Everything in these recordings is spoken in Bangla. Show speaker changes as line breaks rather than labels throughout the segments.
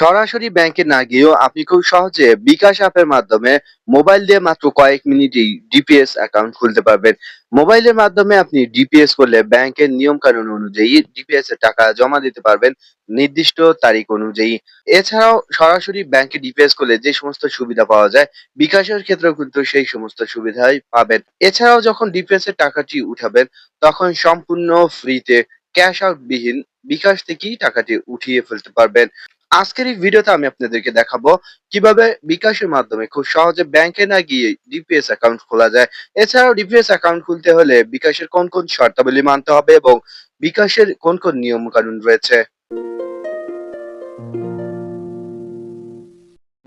সরাসরি ব্যাংকে না গিয়েও আপনি খুব সহজে বিকাশ অ্যাপের মাধ্যমে মোবাইল দিয়ে মাত্র কয়েক মিনিটেই ডিপিএস অ্যাকাউন্ট খুলতে পারবেন। মোবাইলের মাধ্যমে আপনি ডিপিএস করলে ব্যাংকের নিয়ম কানুন অনুযায়ী ডিপিএস এর টাকা জমা দিতে পারবেন নির্দিষ্ট তারিখ অনুযায়ী। এছাড়াও সরাসরি ব্যাংকে ডিপিএস করলে যে সমস্ত সুবিধা পাওয়া যায়, বিকাশের ক্ষেত্রেও কিন্তু সেই সমস্ত সুবিধাই পাবেন। এছাড়াও যখন ডিপিএস এর টাকাটি উঠাবেন, তখন সম্পূর্ণ ফ্রিতে ক্যাশ আউট বিহীন বিকাশ থেকেই টাকাটি উঠিয়ে ফেলতে পারবেন। আজকের এই ভিডিওতে আমি আপনাদেরকে দেখাবো কীভাবে বিকাশের মাধ্যমে খুব সহজে ব্যাংকে না গিয়ে ডিপিএস অ্যাকাউন্ট খোলা যায়। এছাড়াও ডিপিএস অ্যাকাউন্ট খুলতে হলে বিকাশের কোন কোন শর্তাবলী মানতে হবে এবং বিকাশের কোন কোন নিয়ম কানুন রয়েছে।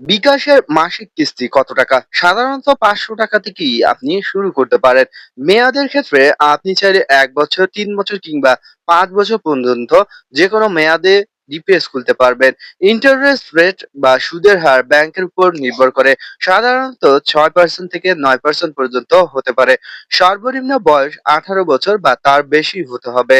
বিকাশের মাসিক কিস্তি কত টাকা? সাধারণত পাঁচশো টাকা থেকেই আপনি শুরু করতে পারেন। মেয়াদের ক্ষেত্রে আপনি চাইলে এক বছর, তিন বছর কিংবা পাঁচ বছর পর্যন্ত যে কোনো মেয়াদে ডিপিএস খুলতে পারবেন। ইন্টারেস্ট রেট বা সুদের হার ব্যাংকের উপর নির্ভর করে, সাধারণত ছয় পার্সেন্ট থেকে নয় পার্সেন্ট পর্যন্ত হতে পারে। সর্বনিম্ন বয়স আঠারো বছর বা তার বেশি হতে হবে।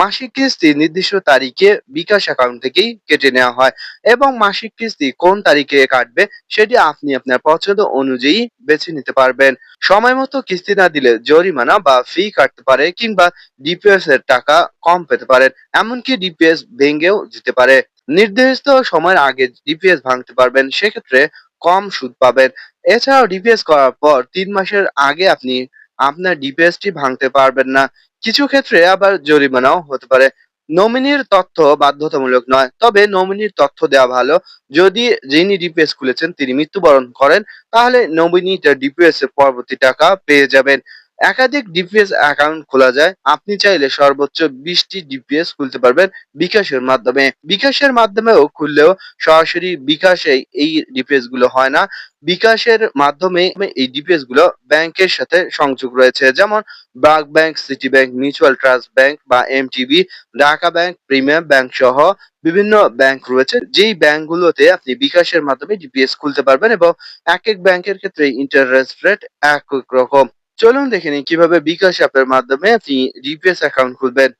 মাসিক কিস্তি নির্দিষ্ট তারিখে বিকাশ অ্যাকাউন্ট থেকেই কেটে নেওয়া হয় এবং মাসিক কিস্তি কোন তারিখে কাটবে সেটি আপনি আপনার পছন্দ অনুযায়ী বেছে নিতে পারবেন। সময় মতো কিস্তি না দিলে জরিমানা বা ফি কাটতে পারে কিংবা ডিপিএস এর টাকা কম পেতে পারেন। এমনকি ডিপিএস ভেঙেও যেতে পারে। নির্ধারিত সময়ের আগে ডিপিএস ভাঙতে পারবেন, সেক্ষেত্রে কম সুদ পাবেন। এছাড়াও ডিপিএস করার পর তিন মাসের আগে আপনি আপনার ডিপিএস টি ভাঙতে পারবেন না। কিছু ক্ষেত্রে আবার জরিমানাও হতে পারে। নমিনির তথ্য বাধ্যতামূলক নয়, তবে নমিনির তথ্য দেওয়া ভালো। যদি যিনি ডিপিএস খুলেছেন, তিনি মৃত্যুবরণ করেন, তাহলে নমিনি ডিপিএস এর পরবর্তী টাকা পেয়ে যাবেন। একাধিক ডিপিএস অ্যাকাউন্ট খোলা যায়। আপনি চাইলে সর্বোচ্চ বিশটি ডিপিএস খুলতে পারবেন বিকাশের মাধ্যমে। বিকাশের মাধ্যমেও খুললেও সরাসরি বিকাশে এই ডিপিএসগুলো হয় না। বিকাশের মাধ্যমে এই ডিপিএসগুলো ব্যাংকের সাথে সংযোগ রয়েছে। যেমন BRAC Bank, City Bank, Mutual Trust Bank বা MTB Dhaka Bank, Premium Bank সহ বিভিন্ন ব্যাংক রয়েছে। যেই ব্যাংকগুলোতে আপনি বিকাশের মাধ্যমে ডিপিএস খুলতে পারবেন এবং এক এক ব্যাংকের ক্ষেত্রে ইন্টারেস্ট রেট এক এক রকম। চলুন দেখে নিই কীভাবে বিকাশ অ্যাপের মাধ্যমে আপনি ডিপিএস অ্যাকাউন্ট খুলবেন।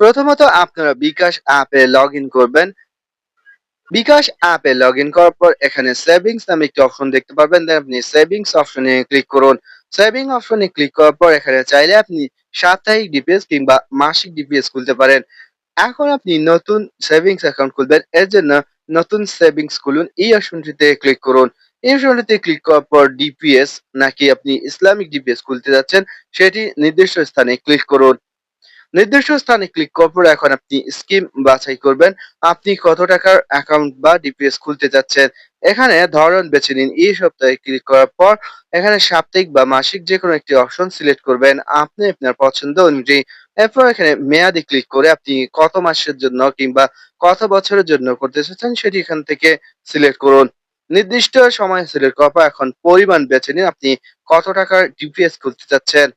প্রথমত আপনারা বিকাশ অ্যাপে লগ করবেন। বিকাশ অ্যাপে লগ ইন করার পর এখানে সেভিংস নামে একটি অপশন দেখতে পারবেন দেন আপনি সেভিংস অপশনে ক্লিক করুন। সেভিং অপশনে ক্লিক করার পর এখানে চাইলে আপনি সাপ্তাহিক ডিপিএস কিংবা মাসিক ডিপিএস খুলতে পারেন। এখন আপনি নতুন সেভিংস অ্যাকাউন্ট খুলবেন। এর জন্য নতুন সেভিংস খুলুন। এই অপশনটিতে ক্লিক করুন। এই অপশনটিতে ক্লিক করার পর ডিপিএস নাকি আপনি ইসলামিক ডিপিএস খুলতে যাচ্ছেন, সেটি নির্দিষ্ট স্থানে ক্লিক করুন। নির্দিষ্ট স্থানে ক্লিক করার পর এখন আপনি স্কিম বাছাই করবেন। আপনি কত টাকার অ্যাকাউন্ট বা ডিপিএস খুলতে যাচ্ছেন? এখানে ধরন বেছে নিন। এই সপ্তাহে ক্লিক করার পর এখানে সাপ্তাহিক বা মাসিক যে কোনো একটি অপশন সিলেক্ট করবেন আপনি আপনার পছন্দ অনুযায়ী। এরপর এখানে মেয়াদি ক্লিক করে আপনি কত মাসের জন্য কিংবা কত বছরের জন্য করতে চাচ্ছেন সেটি এখান থেকে সিলেক্ট করুন। নির্দিষ্ট সময় করার পর এখন পরিমাণ বেছে নিন আপনি কত টাকার ডিপিএস খুলতে চাচ্ছেন?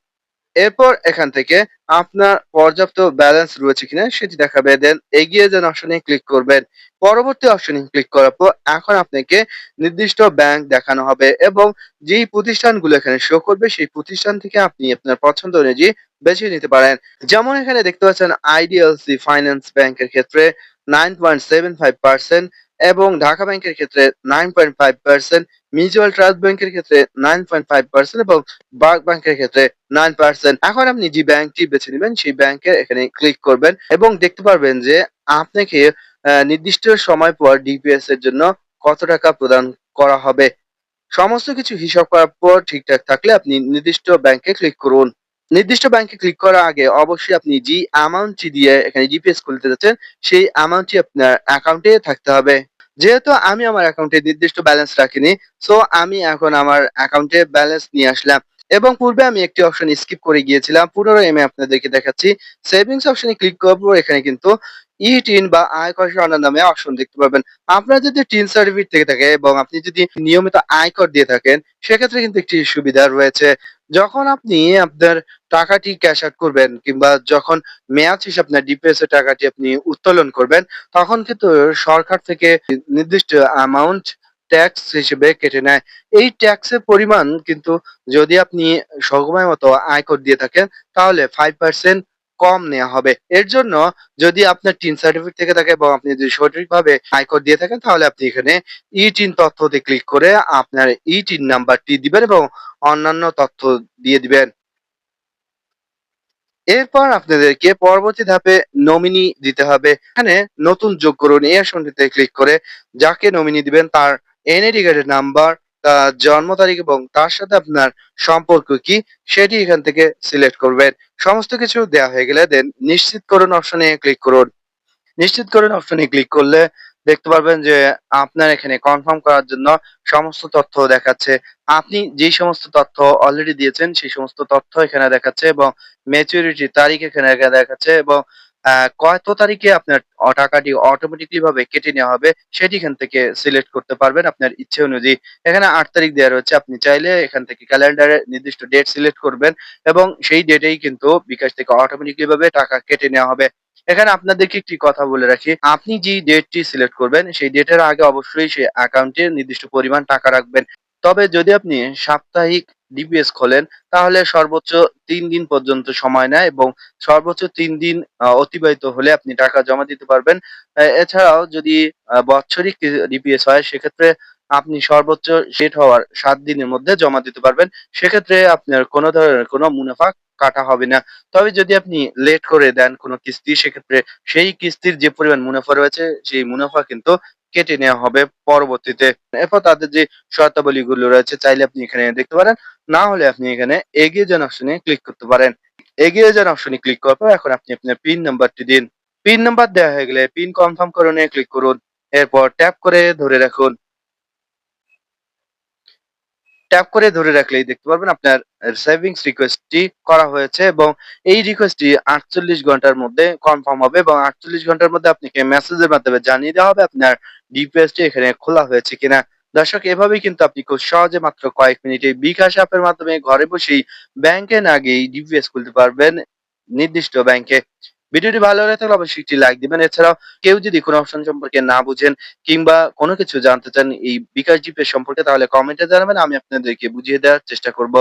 এরপর এখান থেকে আপনার পর্যাপ্ত ব্যালেন্স রয়েছে কিনা সেটি দেখাবে দেন এগিয়ে যান অপশনে ক্লিক করবেন। পরবর্তী অপশনে ক্লিক করার পর এখন আপনাকে নির্দিষ্ট ব্যাংক দেখানো হবে এবং যেই প্রতিষ্ঠানগুলো এখানে শো করবে সেই প্রতিষ্ঠান থেকে আপনি আপনার পছন্দ অনুযায়ী বেছে নিতে পারেন। যেমন এখানে দেখতে পাচ্ছেন আইডিএলসি ফাইন্যান্স ব্যাংকের ক্ষেত্রে nine point seven five percent এবং ঢাকা ব্যাংকের ক্ষেত্রে nine point five percent Mutual Trust ব্যাংকের ক্ষেত্রে নাইন পয়েন্ট ফাইভ পার্সেন্ট এবং বার্ক ব্যাংকের ক্ষেত্রে নাইন পার্সেন্ট এখন আপনি যে ব্যাংকটি বেছে নেবেন, সেই ব্যাংকের এখানে ক্লিক করবেন এবং দেখতে পারবেন যে আপনাকে নির্দিষ্ট সময় পর ডিপিএস এর জন্য কত টাকা প্রদান করা হবে। সমস্ত কিছু হিসাব করার পর ঠিকঠাক থাকলে আপনি নির্দিষ্ট ব্যাংকে ক্লিক করুন। নির্দিষ্ট ব্যাংকে ক্লিক করার আগে অবশ্যই আপনি যে অ্যামাউন্টটি দিয়ে এখানে জিপিএস খুলতে যাচ্ছেন, সেই অ্যামাউন্টটি আপনার অ্যাকাউন্টে থাকতে হবে। যেহেতু আমি আমার অ্যাকাউন্টে নির্দিষ্ট ব্যালেন্স রাখিনি সো আমি এখন আমার অ্যাকাউন্টে ব্যালেন্স নিয়ে আসলাম। এবং পূর্বে আমি একটি অপশন স্কিপ করে গিয়েছিলাম পুনরায় আমি আপনাদেরকে দেখাচ্ছি। সেভিংস অপশনে ক্লিক করার পর এখানে কিন্তু ই টিন বা আয়কর সরানোর নামে অপশন দেখতে পাবেন আপনার যদি টিন সার্টিফিকেট থেকে থাকে এবং আপনি যদি নিয়মিত আয়কর দিয়ে থাকেন, সেক্ষেত্রে কিন্তু একটি সুবিধা রয়েছে। যখন আপনি আপনার টাকাটি ক্যাশ আউট করবেন কিংবা যখন মেয়াদ শেষে আপনার ডিপিএস এর টাকাটি আপনি উত্তোলন করবেন, তখন কিন্তু সরকার থেকে নির্দিষ্ট অ্যামাউন্ট ট্যাক্স হিসেবে কেটে নেয়। এই ট্যাক্সের পরিমাণ কিন্তু যদি আপনি সময় মতো আয়কর দিয়ে থাকেন, তাহলে ফাইভ পার্সেন্ট কম নেওয়া হবে। এর জন্য যদি আপনার টিন সার্টিফিকেট থেকে থাকে এবং আপনি যদি সঠিকভাবে আয়কর দিয়ে থাকেন তাহলে আপনি এখানে ই-টিন তথ্যতে ক্লিক করে আপনার ই-টিন নাম্বারটি দিবেন এবং অন্যান্য তথ্য দিয়ে দিবেন। এরপর আপনাদেরকে পরবর্তী ধাপে নমিনি দিতে হবে। এখানে নতুন যোগ করুন এই আসনটিতে ক্লিক করে যাকে নমিনি দিবেন তার এনআইডি কার্ডের নাম্বার, জন্ম তারিখ এবং তার সাথে আপনার সম্পর্ক কি, সেটি এখান থেকে সিলেক্ট করবেন। সমস্ত কিছু দেয়া হয়ে গেলে দেন নিশ্চিত করুন অপশনে ক্লিক করুন। নিশ্চিত করুন অপশনে ক্লিক করলে দেখতে পারবেন যে আপনার এখানে কনফার্ম করার জন্য সমস্ত তথ্য দেখাচ্ছে। আপনি যে সমস্ত তথ্য অলরেডি দিয়েছেন, সেই সমস্ত তথ্য এখানে দেখাচ্ছে এবং ম্যাচুরিটি তারিখ এখানে দেখা দেখাচ্ছে এবং কত তারিখে আপনার টাকাটি অটোমেটিক্যালি ভাবে কেটে নেওয়া হবে সেটি এখান থেকে সিলেক্ট করতে পারবেন আপনার ইচ্ছে অনুযায়ী। এখানে আট তারিখ দেয়া রয়েছে। আপনি চাইলে এখান থেকে ক্যালেন্ডারে নির্দিষ্ট ডেট সিলেক্ট করবেন এবং সেই ডেটেই কিন্তু বিকাশ থেকে অটোমেটিক্যালি ভাবে টাকা কেটে নেওয়া হবে। এখানে আপনাদেরকে একটি কথা বলে রাখি, আপনি যেই ডেটটি সিলেক্ট করবেন সেই ডেটের আগে অবশ্যই সেই অ্যাকাউন্টে নির্দিষ্ট পরিমাণ টাকা রাখবেন। তবে যদি আপনি সাপ্তাহিক ডিপিএস খোলেন, তাহলে সর্বোচ্চ তিন দিন পর্যন্ত সময় নেয় এবং সর্বোচ্চ তিন দিন অতিবাহিত হলে আপনি টাকা জমা দিতে পারবেন। এছাড়াও যদি বাৎসরিক ডিপিএস হয়, সেক্ষেত্রে আপনি সর্বোচ্চ সেট হওয়ার সাত দিনের মধ্যে জমা দিতে পারবেন। সেক্ষেত্রে আপনার কোনো ধরনের কোনো মুনাফা কাটা হবে না। তবে যদি আপনি লেট করে দেন কোনো কিস্তি, সেক্ষেত্রে সেই কিস্তির যে পরিমাণ মুনাফা রয়েছে, সেই মুনাফা কিন্তু কেটে নেওয়া হবে পরবর্তীতে। এরপর তাদের যে শর্তাবলী গুলো রয়েছে, চাইলে আপনি এখানে দেখতে পারেন। না হলে আপনি এখানে এগিয়ে যান অপশনে ক্লিক করতে পারেন। এগিয়ে যান অপশনে ক্লিক করার পর এখন আপনি আপনার পিন নাম্বারটি দিন। পিন নাম্বার দেওয়া হয়ে গেলে পিন কনফার্ম করণে ক্লিক করুন। এরপর ট্যাপ করে ধরে রাখুন। ট্যাপ করে ধরে রাখলেই দেখতে পারবেন আপনার সেভিংস রিকোয়েস্টটি করা হয়েছে এবং এই রিকোয়েস্টটি ৪৮ ঘণ্টার মধ্যে কনফার্ম হবে এবং ৪৮ ঘণ্টার মধ্যে আপনাকে মেসেজের মাধ্যমে জানিয়ে দেওয়া হবে আপনার ডিপিএসটি এখানে খোলা হয়েছে কিনা। দর্শক, এভাবেই কিন্তু আপনি খুব সহজে মাত্র কয়েক মিনিটে বিকাশ অ্যাপের মাধ্যমে ঘরে বসেই ব্যাংকে না গিয়েই ডিপিএস খুলতে পারবেন নির্দিষ্ট ব্যাংকে। ভিডিওটি ভালো লাগে থাকলে অবশ্যই একটি লাইক দিবেন। এছাড়াও কেউ যদি কোনো অপশন সম্পর্কে না বুঝেন কিংবা কোনো কিছু জানতে চান এই বিকাশ জিপের সম্পর্কে, তাহলে কমেন্টে জানাবেন, আমি আপনাদেরকে বুঝিয়ে দেওয়ার চেষ্টা করব।